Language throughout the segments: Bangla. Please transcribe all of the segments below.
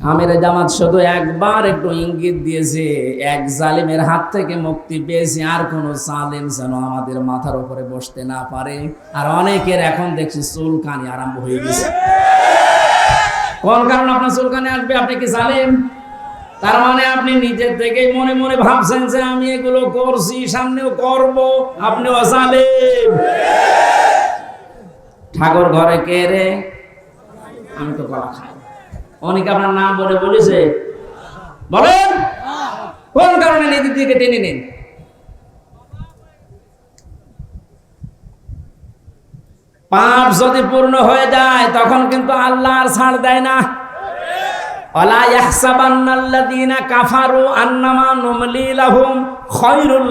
আমির জামাত শুধু একবার একটু ইঙ্গিত দিয়েছে, এক জালিমের হাত থেকে মুক্তি পেয়েছে, আর কোন জালিম যেন আমাদের মাথার উপরে বসতে না পারে। আর অনেকের এখন দেখছি চুলকানি আরম্ভ হয়ে গেছে। কোন কারণ আপনার চুলকানি আসবে? আপনি কি জালিম? তার মানে আপনি নিজের থেকেই মনে মনে ভাবছেন যে আমি এগুলো করছি, সামনেও করব, আপনিও জালিম। ঠাকুর ঘরে কে রে? আমি তো কলা খাই। অনেক আপনার নাম বলে বলেছে। বলেন। কোন কারণে নিজের দিকে টেনে নিন? পাপ যদি পূর্ণ হয়ে যায়, তখন কিন্তু আল্লাহ ছাড় দেয় না। ইয়াহসাবান্নাল্লাযীনা কাফারু আন্নামা নুমলি লাহুম খায়রুল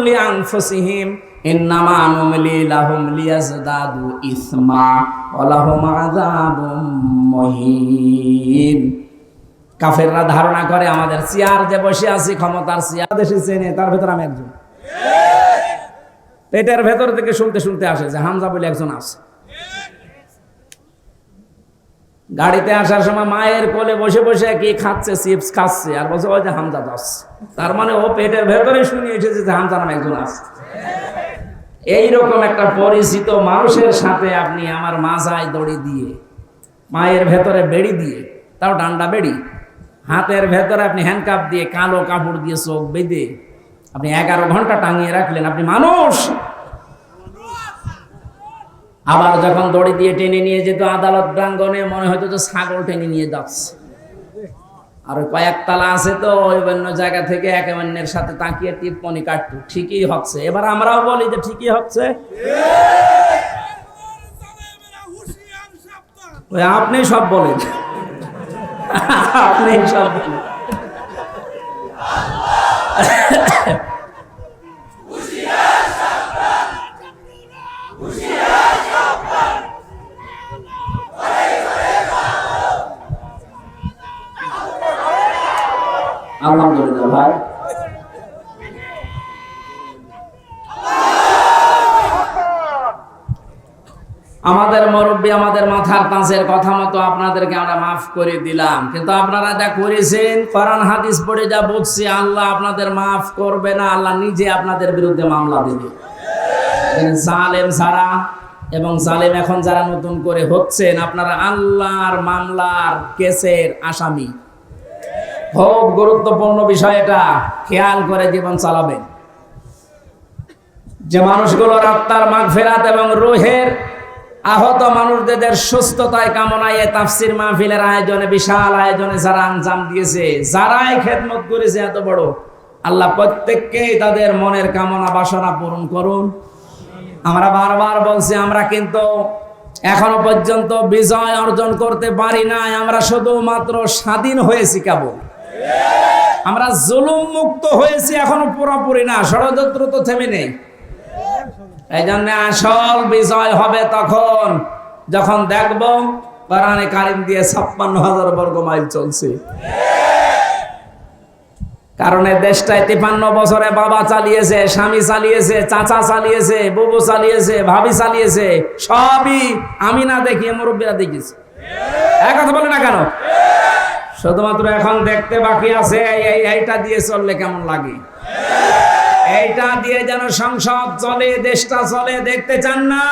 কাফেররা ধারণা করে, আমাদের চেয়ার যে বসে আছি, ক্ষমতার চেয়ার দেশে চেনে তার ভেতর আমি একজন। ভেতর থেকে শুনতে শুনতে আসে যে হামজা বলে একজন আছে। গাড়িতে আসার সময় মায়ের কোলে বসে বসে কি খাচ্ছে, চিপস খাচ্ছে, আর বলছে, ওই যে হামজা দাস। তার মানে ও পেটের ভেতরে শুনে এসেছে যে হামজা নামে একজন আছে। এইরকম একটা পরিচিত মানুষের সাথে আপনি আমার মাজায় দড়ি দিয়ে, মায়ের ভেতরে বেড়ি দিয়ে, তাও ডান্ডা বেড়ি, হাতের ভেতরে আপনি হ্যান্ডকাপ দিয়ে কালো কাপড় দিয়ে চোখ বেঁধে আপনি এগারো ঘণ্টা টাঙিয়ে রাখলেন, আপনি মানুষ। আবার যখন দড়ি দিয়ে টেনে নিয়ে যেত আদালত প্রাঙ্গনে মনে হতো যে ছাগল টেনে নিয়ে যাচ্ছে। আর ওই কয়েকতলা আছে তো ওই অন্য জায়গা থেকে একে অন্যের সাথে তাকিয়ে টিপ্পনি কাটতো। ঠিকই হচ্ছে। এবার আমরাও বলি যে ঠিকই হচ্ছে। ওই আপনি সব বলেন। আপনি সব বলেন। মুরব্বী আমাদের মাথার তাঁচের কথা মতো আপনাদেরকে আমরা মাফ করে দিলাম। কিন্তু আপনারা যা করেছেন, কোরআন, হাদিস পড়ে যা বুঝছি আল্লাহ আপনাদের মাফ করবে না, আল্লাহ নিজে আপনাদের বিরুদ্ধে মামলা দেবে। জালেম ছাড়া এবং জালেম এখন যারা নতুন করে হচ্ছেন, আপনারা আল্লাহর মামলার কেসের আসামি। খুব গুরুত্বপূর্ণ বিষয় এটা, খেয়াল করে জীবন চালাবেন। যে মানুষগুলোর আত্মার মাগ ফেরাত এবং রোহের আহত মানুষদের সুস্থতায় কামনায় তাফসির মাহফিলের আয়োজনে, বিশাল আয়োজনে যারা আঞ্জাম দিয়েছে, যারাই খেদমত করেছে এত বড়, আল্লাহ প্রত্যেককেই তাদের মনের কামনা বাসনা পূরণ করুন। আমরা বারবার বলছি, আমরা কিন্তু এখনও পর্যন্ত বিজয় অর্জন করতে পারি নাই, আমরা শুধুমাত্র স্বাধীন হয়েছি কেবল। আমরা জুলুম মুক্ত হয়েছি, এখনও পুরোপুরি না, ষড়যন্ত্র তো থেমে নেই। এই জন্য আসল বিজয় হবে তখন। যখন দেখব কোরআনে কারিম দিয়ে ছাপ্পান্ন হাজার বর্গ মাইল চলছে। কারণ এই দেশটায় তিপান্ন বছরে বাবা চালিয়েছে, স্বামী চালিয়েছে, চাচা চালিয়েছে, বুবু চালিয়েছে, ভাবি চালিয়েছে, সবই আমি না দেখি মুরব্বীরা দেখিয়েছে। এক কথা বলে না কেন? শুধুমাত্র এখন দেখতে বাকি আছে, এই- এই এইটা দিয়ে চললে কেমন লাগে? এইটা দিয়ে যেন সংসদ চলে দেশটা চলে দেখতে চান না।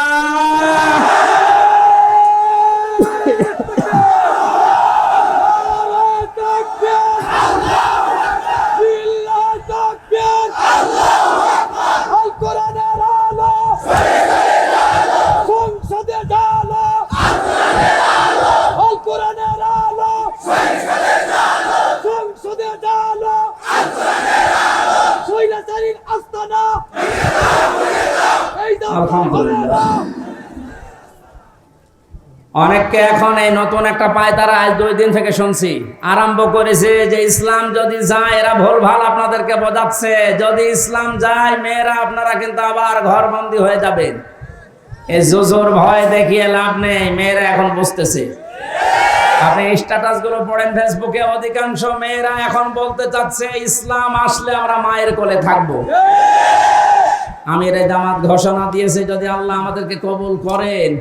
এই নতুন একটা পায় তারা আজ দুই দিন থেকে শুনছি। আরম্ভ করেছে যে ইসলাম যদি যায়, এরা ভুল ভালো আপনাদেরকে বোঝাচ্ছে। যদি ইসলাম যায়, মেয়েরা আপনারা কিন্তু আবার ঘরবন্দি হয়ে যাবেন। এই জোজোর ভয় দেখিয়ে লাভ নেই, মেয়েরা এখন বুঝতেছে। আপনি স্ট্যাটাসগুলো পড়েন ফেসবুকে, অধিকাংশ মেয়েরা এখন বলতে চাচ্ছে, ইসলাম আসলে আমরা মায়ের কোলে থাকব। আমির জামাত ঘোষণা দিয়েছে, যদি আল্লাহ আমাদেরকে কবুল করেন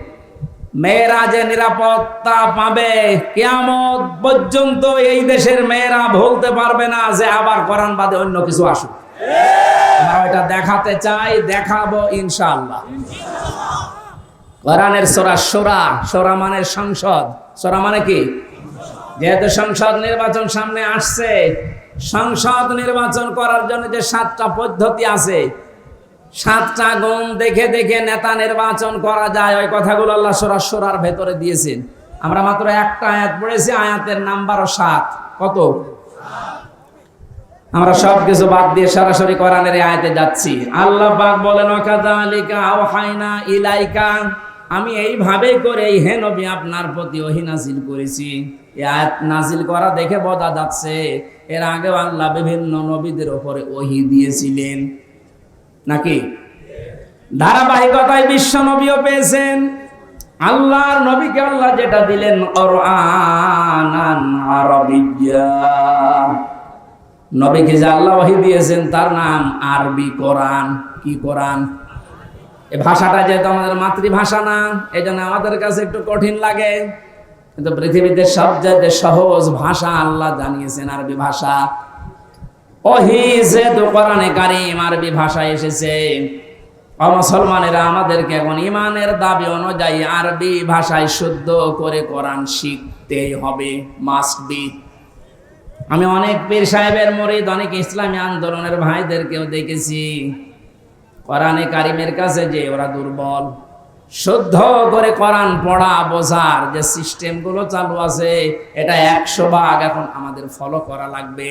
মেয়েরা যে নিরাপত্তা পাবে, কেয়ামত পর্যন্ত এই দেশের মেয়েরা বলতে পারবে না যে আবার কোরআন বাদে অন্য কিছু আসুক। দেখাতে চাই, দেখাবো সংসদ। সোরা মানে কি? যেহেতু সংসদ নির্বাচন সামনে আসছে, সংসদ নির্বাচন করার জন্য যে সাতটা পদ্ধতি আছে সাতটা গুণ দেখে দেখে নেতা নির্বাচন করা যায়। ওই কথাগুলো আল্লাহ সোরা সোরার ভেতরে দিয়েছেন। আমরা মাত্র একটা আয়াত পড়েছি, আয়াতের নাম্বারও সাত। কত? আমরা সব কিছু বাদ দিয়ে সরাসরি কোরআনের আয়াতে যাচ্ছি। আল্লাহ পাক বলেন, ওয়াকাযালিকা ইলাইকা। আমি এইভাবে করে এই হে নবী আপনার প্রতি ওহী নাজিল করেছি। আয়াত নাজিল করা দেখে বোঝা যাচ্ছে, এর আগে আল্লাহ বিভিন্ন নবীদের উপরে ওহি দিয়েছিলেন। নাকি? ধারাবাহিকতায় বিশ্ব নবীও পেয়েছেন। আল্লাহর নবীকে আল্লাহ যেটা দিলেন নবীকে যে আল্লাহ ওহী দিয়েছেন, তার নাম আরবি কোরআন। কি কোরআন? এই ভাষাটা যেহেতু আমাদের মাতৃভাষা না এই জন্য আমাদের কাছে একটু কঠিন লাগে। কিন্তু পৃথিবীতে সবচেয়ে সহজ ভাষা আল্লাহ জানিয়েছেন, আরবি ভাষা। ওহি যেহেতু কোরআনে কারিম আরবি ভাষায় এসেছে। অমুসলমানেরা আমাদেরকে এখন ইমানের দাবি অনুযায়ী আরবি ভাষায় শুদ্ধ করে কোরআন শিখতেই হবে মাস্ট বি আমি অনেক পীর সাহেবের মরিদ, অনেক ইসলামী আন্দোলনের ভাইদেরকেও দেখেছি। কোরআনে কারিমের কাছে যে ওরা দুর্বল। শুদ্ধ করে কোরআন পড়া বোঝার যে সিস্টেমগুলো চালু আছে, এটা একশো ভাগ এখন আমাদের ফলো করা লাগবে।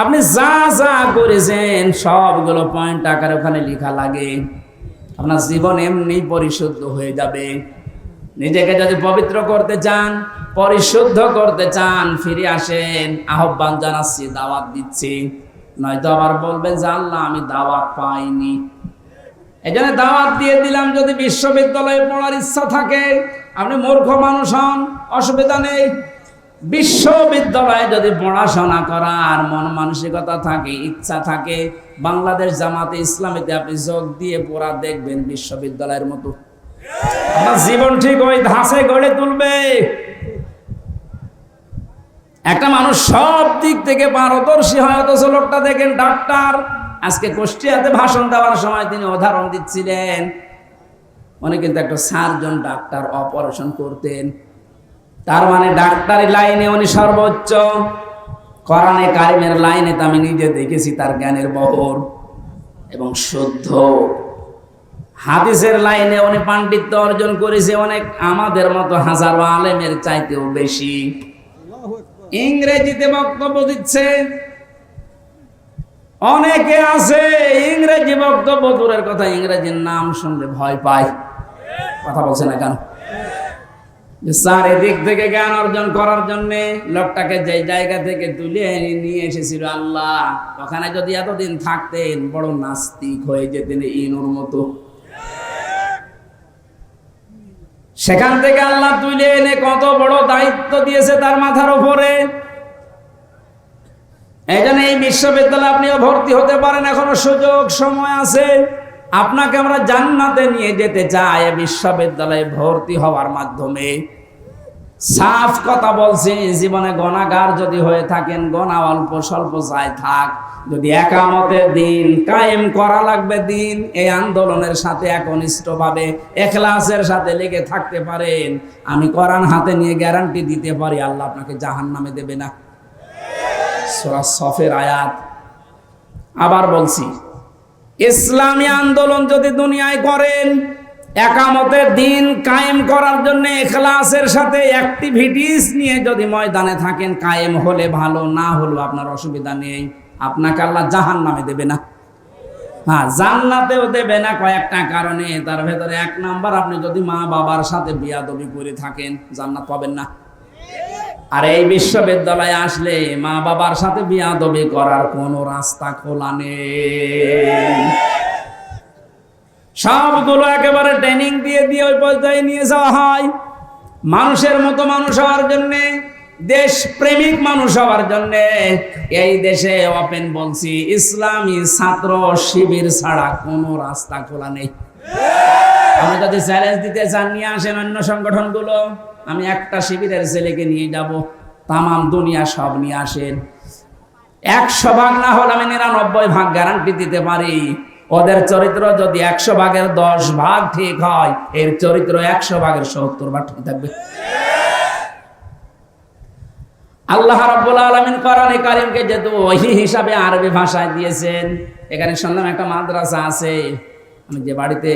আপনি যা যা করেছেন, সবগুলো পয়েন্ট আকার ওখানে লেখা লাগে। আপনার জীবন এমনি পরিশুদ্ধ হয়ে যাবে। নিজেকে যদি পবিত্র করতে চান, পরিশুদ্ধ করতে চান, ফিরে আসেন, আহ্বান জানাচ্ছি, দাওয়াত দিচ্ছি। নয়তো আবার বলবেন যে, আল্লাহ, আমি দাওয়াত পাইনি। এই জন্য দাওয়াত দিয়ে দিলাম, যদি বিশ্ববিদ্যালয়ে পড়ার ইচ্ছা থাকে, আপনি মূর্খ মানুষ হন, অসুবিধা নেই। বিশ্ববিদ্যালয়ে যদি পড়াশোনা করার মন মানসিকতা থাকে, ইচ্ছা থাকে, বাংলাদেশ জামাতে ইসলামীতে আপনি যোগ দিয়ে পড়া দেখবেন বিশ্ববিদ্যালয়ের মতো। আপনার জীবন ঠিক ওই ধাসে গড়ে তুলবে। একটা মানুষ সব দিক থেকে পারদর্শী হয়, অথচ লোকটা দেখেন ডাক্তার। আজকে কুষ্টিয়াতে ভাষণ দেওয়ার সময় তিনি উদাহরণ দিচ্ছিলেন। উনি কিন্তু একটা সার্জন ডাক্তার অপারেশন করতেন। তার মানে ডাক্তারি লাইনে উনি সর্বোচ্চ। কোরআনে কারিমের লাইনে তো আমি নিজে দেখেছি তার জ্ঞানের বহর এবং শুদ্ধ। হাদিসের লাইনে উনি পাণ্ডিত্য অর্জন করেছে অনেক, আমাদের মতো হাজারো আলেমের চাইতেও বেশি। ইংরেজিতে বক্তব্য দিচ্ছে, অনেকে আছে ইংরেজি বক্তব্য, দূরের কথা ইংরেজির নাম শুনলে ভয় পায়। কথা বলছে না কেন? চারিদিক থেকে জ্ঞান অর্জন করার জন্য লোকটাকে যে জায়গা থেকে তুলে নিয়ে এসেছিল আল্লাহ, ওখানে যদি এতদিন থাকতেন বড় নাস্তিক হয়ে যেতেন ইনুর মতো। সেখান থেকে আল্লাহ তুলে এনে কত বড় দায়িত্ব দিয়েছে তার মাথার উপরে। এই জন্য এই বিশ্ববিদ্যালয়ে আপনিও ভর্তি হতে পারেন, এখনও সুযোগ সময় আছে। আপনাকে আমরা জান্নাতে নিয়ে যেতে চাই, বিশ্ববিদ্যালয়ে ভর্তি হওয়ার মাধ্যমে। সাফ কথা বলছি, জীবনে গণাগার যদি হয়ে থাকেন গণা অল্প স্বল্প চাই থাক। যদি একামতের দিন কায়েম করা লাগবে দিন, এই আন্দোলনের সাথে একনিষ্ঠভাবে, এখলাসের সাথে লেগে থাকতে পারেন। আমি করান হাতে নিয়ে গ্যারান্টি দিতে পারি, আল্লাহ আপনাকে জাহান নামে দেবে না। সফের আয়াত। আবার বলছি ইসলামী আন্দোলন যদি দুনিয়ায় করেন, একামতের দিন কায়েম করার জন্য এখলাসের সাথে অ্যাক্টিভিটিস নিয়ে যদি ময়দানে থাকেন, কায়েম হলে ভালো, না হলো আপনার অসুবিধা নেই। আপনাকে আল্লাহ জাহান নামে দেবে না। হ্যাঁ জান্নাতেও দেবে না কয়েকটা কারণে। তার ভেতরে এক নাম্বার, আপনি যদি মা বাবার সাথে বিয়াদবি করে থাকেন, জান্নাত পাবেন না। আর এই বিশ্ববিদ্যালয়ে আসলে মা বাবার সাথে বিয়াদবি করার কোনো রাস্তা খোলা নেই। সবগুলো একেবারে ট্রেনিং দিয়ে দিয়ে ওই পর্যায়ে নিয়ে যাওয়া হয়। মানুষের মতো মানুষ হওয়ার জন্য দেশ প্রেমিক মানুষ হওয়ার জন্য এই দেশে ওপেন বলছি, ইসলামী ছাত্র শিবির ছাড়া কোনো রাস্তা খোলা নেই। আপনি যদি চ্যালেঞ্জ দিতে চান, নিয়ে আসেন অন্য সংগঠনগুলো। আমি একটা শিবিরের ছেলেকে নিয়ে যাব, তামাম দুনিয়া সব নিয়ে আসেন। একশো ভাগ না হলে আমি নিরানব্বই ভাগ গ্যারান্টি দিতে পারি। ওদের চরিত্র যদি একশো ভাগের দশ ভাগ ঠিক হয়, এর চরিত্র একশো ভাগের সত্তর ভাগ ঠিক থাকবে। আল্লাহ রাব্বুল আলামিন কোরআনে কারীমকে যেহেতু ওহি হিসাবে আরবি ভাষায় দিয়েছেন, এখানে শুনলাম একটা মাদ্রাসা আছে, আমি যে বাড়িতে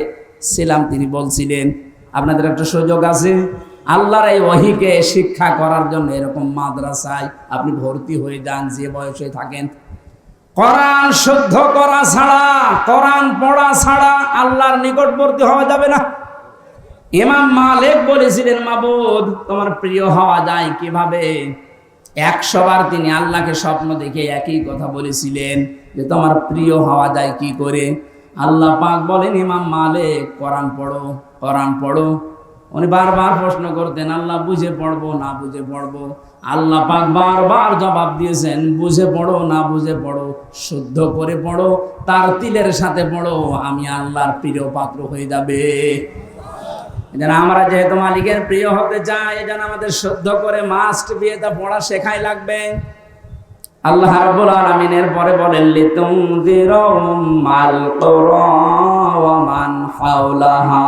ছিলাম তিনি বলছিলেন, আপনাদের একটা সুযোগ আছে? আল্লাহর এই ওহিকে শিক্ষা করার জন্য এরকম মাদ্রাসায় আপনি ভর্তি হয়ে যান, যে বয়সে থাকেন। কোরআন শুদ্ধ করা ছাড়া, কোরআন পড়া ছাড়া আল্লাহর নিকটবর্তী হওয়া যাবে না। ইমাম মালিক বলেছিলেন, মাবুদ, তোমার প্রিয় হওয়া যায় কীভাবে? একশো বার তিনি আল্লাহকে স্বপ্ন দেখে একই কথা বলেছিলেন, যে তোমার প্রিয় হওয়া যায় কি করে? আল্লাহ পাক বলেন, ইমাম মালিক, কোরআন পড়ো কোরআন পড়ো। উনি বারবার প্রশ্ন করতেন, আল্লাহ বুঝে পড়ব না বুঝে পড়ব? আল্লাহ পাক বারবার জবাব দিয়েছেন, বুঝে পড়ো না বুঝে পড়ো, শুদ্ধ করে পড়ো, তার তিলের সাথে পড়ো, আমি আল্লাহর প্রিয় পাত্র হয়ে যাবে। যেন আমরা যেহেতু মালিকের প্রিয় হতে চাই যেন আমাদের শুদ্ধ করে মাস্ট বিয়েটা পড়া শেখাই লাগবে। আল্লাহ রাব্বুল আলামিনের পরে বলেন লিতুনদিরু মাল কুরা ওয়া মান হাওলাহা।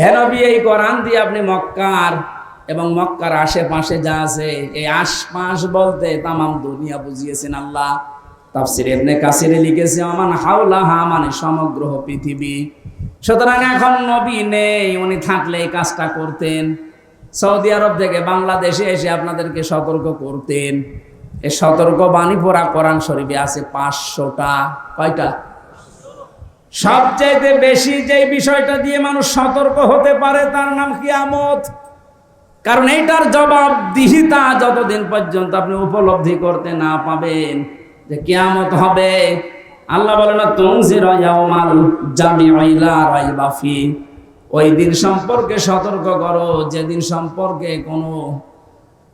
হে নবী, এই কোরআন দিয়ে আপনি মক্কার এবং মক্কার আশেপাশে যা আছে, এই আশপাশ বলতে তামাম দুনিয়া বুঝিয়েছেন আল্লাহ। তাফসির ইবনে কাসিরে লিখেছে আমান হাওলাহা মানে সমগ্র পৃথিবী। সুতরাং এখন নবী নেই, উনি থাকলে এই কাজটা করতেন। সৌদি আরব থেকে বাংলাদেশে এসে আপনাদেরকে সতর্ক করতেন। এই সতর্ক বাণী পড়া কোরআন শরীফে আছে পাঁচশোটা, কয়টা? সবচাইতে বেশি যে বিষয়টা দিয়ে মানুষ সতর্ক হতে পারে, তার নাম কিয়ামত। কারণ এইটার জবাব দিহিতা যতদিন পর্যন্ত আপনি উপলব্ধি করতে না পাবেন যে কিয়ামত হবে। আল্লাহ বলে না রাইবা ওই দিন সম্পর্কে সতর্ক করো, যেদিন সম্পর্কে কোনো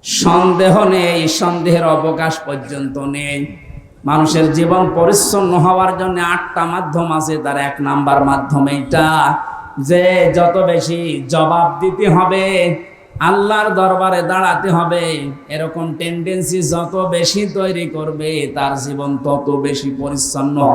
সন্দেহ নেই, সন্দেহের অবকাশ পর্যন্ত নেই। মানুষের জীবন পরিচ্ছন্ন হওয়ার জন্য আটটা মাধ্যম আছে, তার এক নাম্বার মাধ্যম এইটা, যে যত বেশি জবাব দিতে হবে, আল্লাহর দরবারে দাঁড়াতে হবে, এরকম টেন্ডেন্সি যত বেশি তৈরি করবে, তার জীবন তত বেশি পরিচ্ছন্ন